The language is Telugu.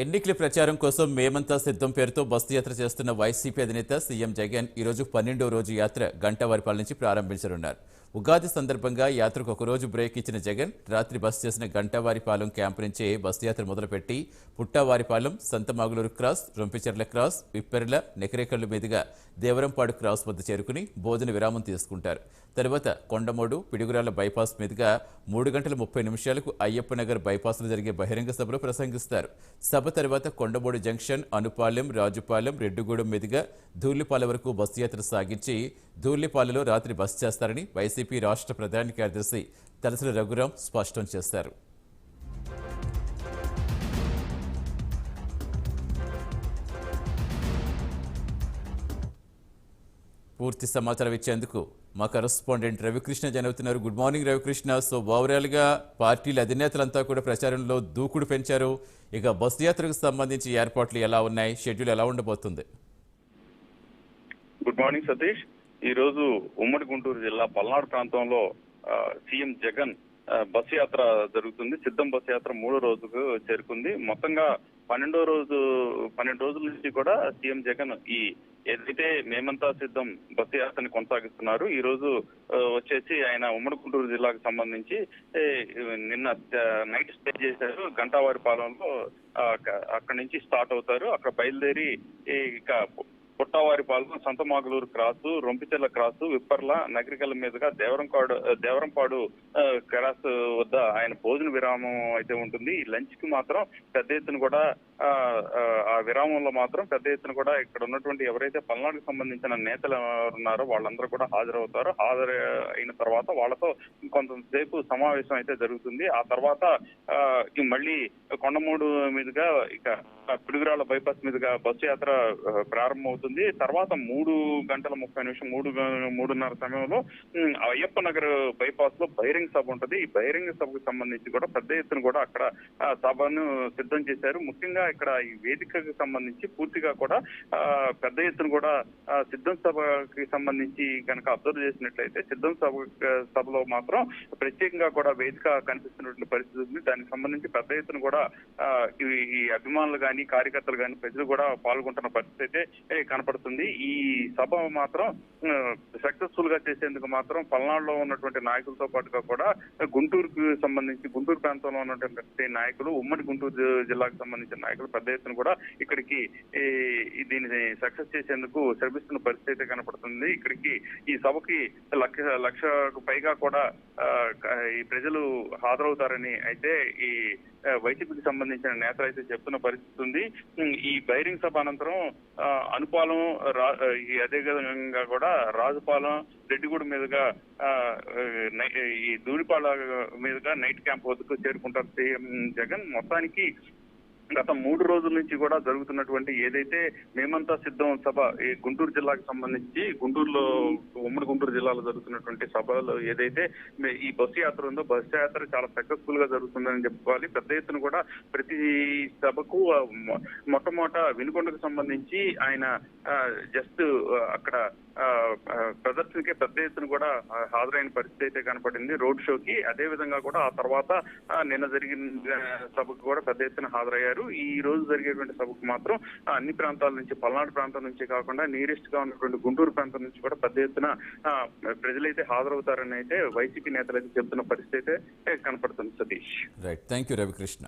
ఎన్నికల ప్రచారం కోసం మేమంతా సిద్ధం పేరుతో బస్సు యాత్ర చేస్తున్న వైసీపీ అధినేత సీఎం జగన్ ఈరోజు పన్నెండో రోజు యాత్ర గంటవారిపాల నుంచి ప్రారంభించనున్నారు. ఉగాది సందర్భంగా యాత్రకు ఒక రోజు బ్రేక్ ఇచ్చిన జగన్ రాత్రి బస్ చేసిన గంటవారిపాలెం క్యాంపు నుంచే బస్సు యాత్ర మొదలుపెట్టి పుట్టవారిపాలెం సంతమాగులూరు క్రాస్ రొంపిచెర్ల క్రాస్ విప్పెర్ల నెకరేకళ్ళు మీదుగా దేవరంపాడు క్రాస్ వద్ద చేరుకుని భోజన విరామం తీసుకుంటారు. తర్వాత కొండమోడు పిడుగురాల బైపాస్ మీదుగా మూడు గంటల ముప్పై నిమిషాలకు అయ్యప్ప నగర్ బైపాస్లో జరిగే బహిరంగ సభలో ప్రసంగిస్తారు. సభ తర్వాత కొండమోడు జంక్షన్ అనుపాలెం రాజుపాలెం రెడ్డిగూడెం మీదుగా ధూళ్ళిపాల వరకు బస్సు యాత్ర సాగించి ధూళ్ళిపాలలో రాత్రి బస్ చేస్తారని వైసీపీ రాష్ట్ర ప్రధాన కార్యదర్శి తలసరి రఘురాం స్పష్టం చేశారు. పూర్తి సమాచారం ఇచ్చేందుకు మా కరస్పాండెంట్ రవికృష్ణ జనవుతున్నారు గుడ్ మార్నింగ్ రవికృష్ణ. సో ఓవరాల్గా పార్టీల అధినేతలంతా కూడా ప్రచారంలో దూకుడు పెంచారు. ఇక బస్సు యాత్రకు సంబంధించి ఏర్పాట్లు ఎలా ఉన్నాయి? షెడ్యూల్ ఎలా ఉండబోతుంది? Good morning Satish. ఈ రోజు ఉమ్మడి గుంటూరు జిల్లా పల్నాడు ప్రాంతంలో సీఎం జగన్ బస్సు యాత్ర జరుగుతుంది. సిద్ధం బస్సు యాత్ర మూడో రోజుకు చేరుకుంది. మొత్తంగా పన్నెండో రోజు పన్నెండు రోజుల నుంచి కూడా సీఎం జగన్ ఈ ఏదైతే మేమంతా సిద్ధం బస్సు యాత్రని కొనసాగిస్తున్నారు ఈ రోజు వచ్చేసి ఆయన ఉమ్మడి గుంటూరు జిల్లాకు సంబంధించి నిన్న నైట్ స్టే చేశారు. గంటావారి పాలెంలో అక్కడి నుంచి స్టార్ట్ అవుతారు. అక్కడ బయలుదేరి ఇక పుట్టవారిపాలెం సంతమాగులూరు క్రాసు రొంపిచెర్ల క్రాసు విప్పర్ల నగరికల మీదుగా దేవరంపాడు దేవరంపాడు క్రాస్ వద్ద ఆయన భోజన విరామం అయితే ఉంటుంది. ఈ లంచ్కి మాత్రం పెద్ద ఎత్తున కూడా ఆ, విరామంలో మాత్రం పెద్ద ఎత్తున కూడా ఇక్కడ ఉన్నటువంటి ఎవరైతే పల్నాడుకు సంబంధించిన నేతలు ఉన్నారో వాళ్ళందరూ కూడా హాజరవుతారు. హాజరు అయిన తర్వాత వాళ్ళతో కొంతసేపు సమావేశం అయితే జరుగుతుంది. ఆ తర్వాత మళ్ళీ కొండమూడు మీదుగా ఇక పిడుగురాళ్ళ బైపాస్ మీదుగా బస్సు యాత్ర ప్రారంభమవుతుంది. తర్వాత మూడు గంటల ముప్పై నిమిషం మూడు మూడున్నర సమయంలో అయ్యప్ప నగర్ బైపాస్లో బహిరంగ సభ ఉంటుంది. ఈ బహిరంగ సభకు సంబంధించి కూడా పెద్ద ఎత్తున కూడా అక్కడ ఆ, సభను సిద్ధం చేశారు. ముఖ్యంగా ఇక్కడ ఈ వేదికకు సంబంధించి పూర్తిగా కూడా పెద్ద ఎత్తున కూడా సిద్ధం సభకి సంబంధించి కనుక అబ్జర్వ్ చేసినట్లయితే సిద్ధం సభ సభలో మాత్రం ప్రత్యేకంగా కూడా వేదిక కనిపిస్తున్నటువంటి పరిస్థితి ఉంది. దానికి సంబంధించి పెద్ద ఎత్తున కూడా ఈ- అభిమానులు కానీ కార్యకర్తలు కానీ ప్రజలు కూడా పాల్గొంటున్న పరిస్థితి అయితే కనపడుతుంది. ఈ సభ మాత్రం సక్సెస్ఫుల్గా చేసేందుకు మాత్రం పల్నాడులో ఉన్నటువంటి నాయకులతో పాటుగా కూడా గుంటూరుకు సంబంధించి గుంటూరు ప్రాంతంలో ఉన్నటువంటి నాయకులు ఉమ్మడి గుంటూరు జిల్లాకు సంబంధించిన నాయకులు పెద్ద ఎత్తున కూడా ఇక్కడికి దీన్ని సక్సెస్ చేసేందుకు శ్రమిస్తున్న పరిస్థితి అయితే కనపడుతుంది. ఇక్కడికి ఈ సభకి లక్ష లక్షకు పైగా కూడా ఈ ప్రజలు హాజరవుతారని అయితే ఈ వైసీపీకి సంబంధించిన నేతలు అయితే చెప్తున్న పరిస్థితి ఉంది. ఈ బైరింగ్ సభ అనంతరం ఆ, అనుపాలెం రా- ఈ అదే విధంగా కూడా రాజుపాలెం రెడ్డిగూడ మీదుగా ఆ, నై- ఈ దూడిపాల మీదుగా నైట్ క్యాంప్ వద్దకు చేరుకుంటారు సీఎం జగన్. మొత్తానికి గత మూడు రోజుల నుంచి కూడా జరుగుతున్నటువంటి ఏదైతే మేమంతా సిద్ధం సభ ఈ గుంటూరు జిల్లాకు సంబంధించి గుంటూరులో ఉమ్మడి గుంటూరు జిల్లాలో జరుగుతున్నటువంటి సభలో ఏదైతే ఈ బస్సు యాత్ర ఉందో బస్సు యాత్ర చాలా సక్సెస్ఫుల్గా జరుగుతుందని చెప్పుకోవాలి. పెద్ద ఎత్తున కూడా ప్రతి సభకు మొట్టమొదట వినుకొండకు సంబంధించి ఆయన జస్ట్ అక్కడ ప్రదర్శనకి పెద్ద ఎత్తున కూడా హాజరైన పరిస్థితి అయితే కనపడింది. రోడ్ షోకి అదే విధంగా కూడా ఆ తర్వాత నిన్న జరిగిన సభకు కూడా పెద్ద ఎత్తున హాజరయ్యారు. ఈ రోజు జరిగేటువంటి సభకు మాత్రం అన్ని ప్రాంతాల నుంచి పల్నాడు ప్రాంతం నుంచి కాకుండా నియరెస్ట్గా ఉన్నటువంటి గుంటూరు ప్రాంతం నుంచి కూడా పెద్ద ఎత్తున ప్రజలైతే హాజరవుతారని అయితే వైసీపీ నేతలు అయితే చెప్తున్న పరిస్థితి అయితే కనపడుతుంది Satish. Right thank you Ravikrishna